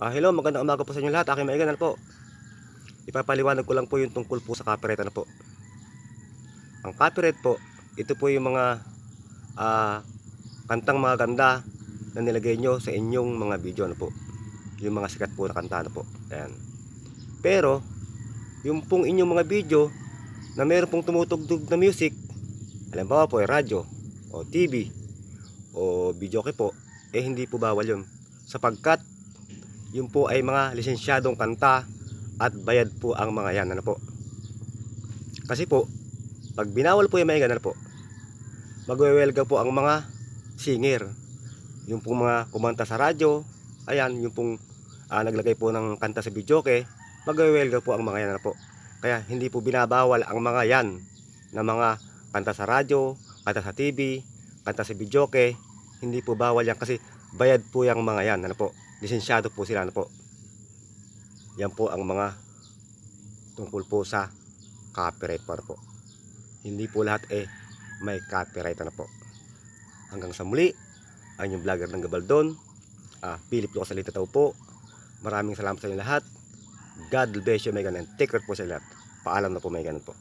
Ah, hello, magandang umaga po sa inyo lahat. Aking maigan po. Ipapaliwanag ko lang po yung tungkol po sa copyright ano po. Ang copyright po, ito po yung mga ah, kantang mga ganda na nilagay nyo sa inyong mga video ano po. Yung mga sikat po na kanta ano po. Ayan. Pero, yung pong inyong mga video na meron pong tumutugtog na music, halimbawa po ay radyo, o TV, o video po, eh hindi po bawal yun. Sapagkat yun po ay mga lisensyadong kanta at bayad po ang mga yan. Ano po? Kasi po, pag binawal po yung mga yan, ano po, magwewelga po ang mga singer. Yung pong mga kumanta sa radyo, ayan, yung pong ah, naglagay po ng kanta sa videoke, magwewelga po ang mga yan. Ano po? Kaya hindi po binabawal ang mga yan na mga kanta sa radyo, kanta sa TV, kanta sa videoke, hindi po bawal yan kasi bayad po yung mga yan. Ano po? Lisensyado po sila ano po. Yan po ang mga tungkol po sa copyright po, po. Hindi po lahat eh may copyright ano po. Hanggang sa muli, ang inyong vlogger ng Gabaldon, ah, Philip Lucas Salita Tao po. Maraming salamat sa inyo lahat. God bless you, may ganun. Take care po sa lahat. Paalam na po, may ganun po.